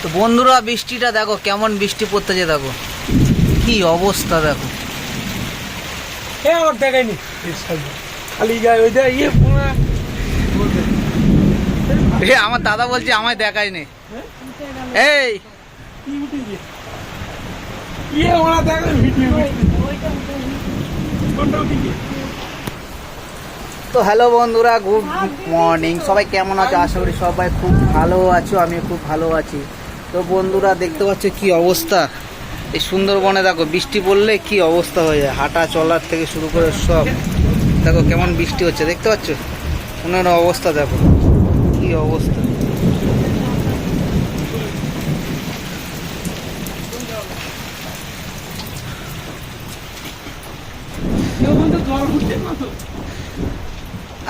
তো বন্ধুরা বৃষ্টিটা দেখো কেমন বৃষ্টি পড়তেছে দেখো। কি অবস্থা দেখো। দেখায়নি এই খালি ওই দেখ ইয়ে এ আমার দাদা বলছে আমায় দেখাই নে। এই। ইয়ে ওরা দেখে ভিডিও তো হ্যালো বন্ধুরা গুড মর্নিং। সবাই কেমন আছো? আশা করি সবাই খুব ভালো আছো আমি খুব ভালো আছি। তো বন্ধুরা দেখতে পাচ্ছ কি অবস্থা? এই সুন্দরবনে দেখো, বৃষ্টি পড়লে কি অবস্থা হয়ে যায়। হাঁটা চলার থেকে শুরু করে সব। দেখো কেমন বৃষ্টি হচ্ছে, দেখতে পাচ্ছ? ওনার অবস্থা দেখো। কি অবস্থা।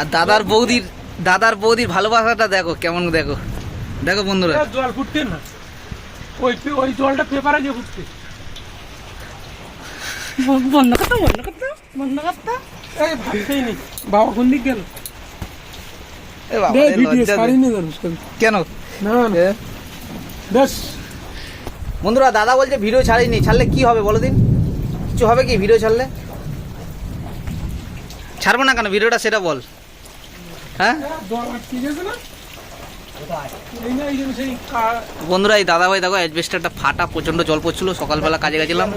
আর দাদার বৌদির দাদার বৌদির ভালোবাসাটা দেখো, কেমন দেখো। দেখো বন্ধুরা। জল না। ওই ওই জলটা পেপারে যে ফুটছে বন্ধ করতো বন্ধ করতো বন্ধ করতো। এই ভাবতেই নেই। বাবা কোন দিক গেল? কেন? বন্ধুরা দাদা বলছে ভিডিও ছাড়িনি। ছাড়লে কি হবে বলো দিন? কিছু হবে কি ভিডিও ছাড়লে? ছাড়বো না কেন? ভিডিওটা সেটা বল। হ্যাঁ? না? বন্ধুরা এই দাদা ভাই দেখো অ্যাডভেস্টারটা ফাটা প্রচণ্ড জল পড়ছিল সকালবেলা কাজে গেছিলাম।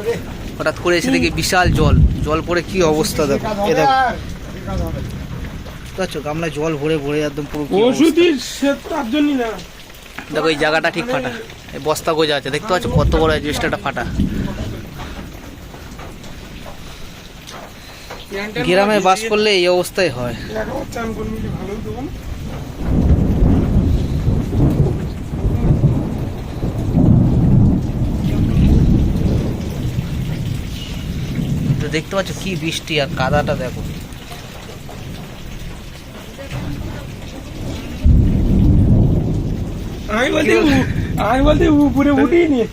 হঠাৎ করে এসে দেখি বিশাল জল জল পড়ে কি অবস্থা দেখো। এ দেখো। পারছ? গামলায় জল ভরে ভরে একদম পুরো তার না। দেখো এই জায়গাটা ঠিক ফাটা। এই বস্তা গোজা আছে দেখতে পাচ্ছ কত বড় অ্যাডভেস্টারটা ফাটা। গ্রামে বাস করলে এই অবস্থাই হয় একবার চান করে নিলে ভালো হতো বল। তো দেখতে পাচ্ছ কি বৃষ্টি আর কাদাটা দেখো। আমি বলতে আমি বলতে উপরে উঠেই নিয়ে।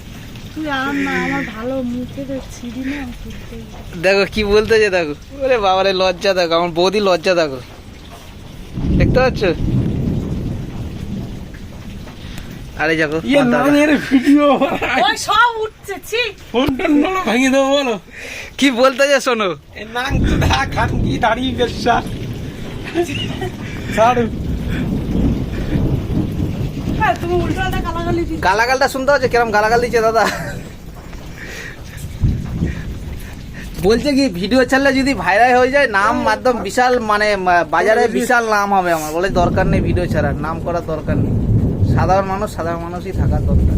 দেখো কি বলতেছে দেখো। ওরে বাবারে লজ্জা দেখো আমার বৌদি লজ্জা দেখো। দেখতে পাচ্ছ? আরে ইয়ে আমার না দাদা। এর ভিডিও ওই সব উঠছে ছি। ফোন টোনগুলো ভেঙে দেবো বলো। কি বলতেছে শোনো এ নাং চুদা খান কি দাঁড়িয়ে বেশা ছাড় হ্যাঁ তুমি উল্টোটা গালাগালি দিচ্ছ। গালাগালটা শুনতে হচ্ছে কিরম গালাগাল দিচ্ছে দাদা? বলছে কি ভিডিও ছাড়লে যদি ভাইরাল হয়ে যায় নাম মাধ্যম বিশাল মানে বাজারে বিশাল নাম হবে আমার। বলে দরকার নেই ভিডিও ছাড়ার নাম করার দরকার নেই। সাধারণ মানুষ সাধারণ মানুষই থাকার দরকার।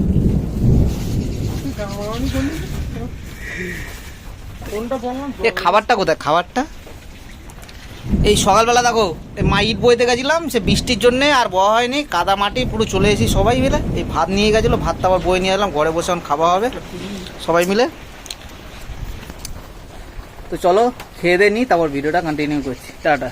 এ খাবারটা কোথায়? খাবারটা? এই সকালবেলা দেখো এই মা ইট বইতে গেছিলাম সে বৃষ্টির জন্যে আর বওয়া হয়নি কাদা মাটি পুরো চলে এসেছি সবাই মিলে। এই ভাত নিয়ে গেছিল ভাতটা আবার বই নিয়ে এলাম ঘরে বসে এখন খাওয়া হবে সবাই মিলে। তো চলো খেয়ে দিয়ে নিই তারপর ভিডিওটা কন্টিনিউ করছি। টাটা।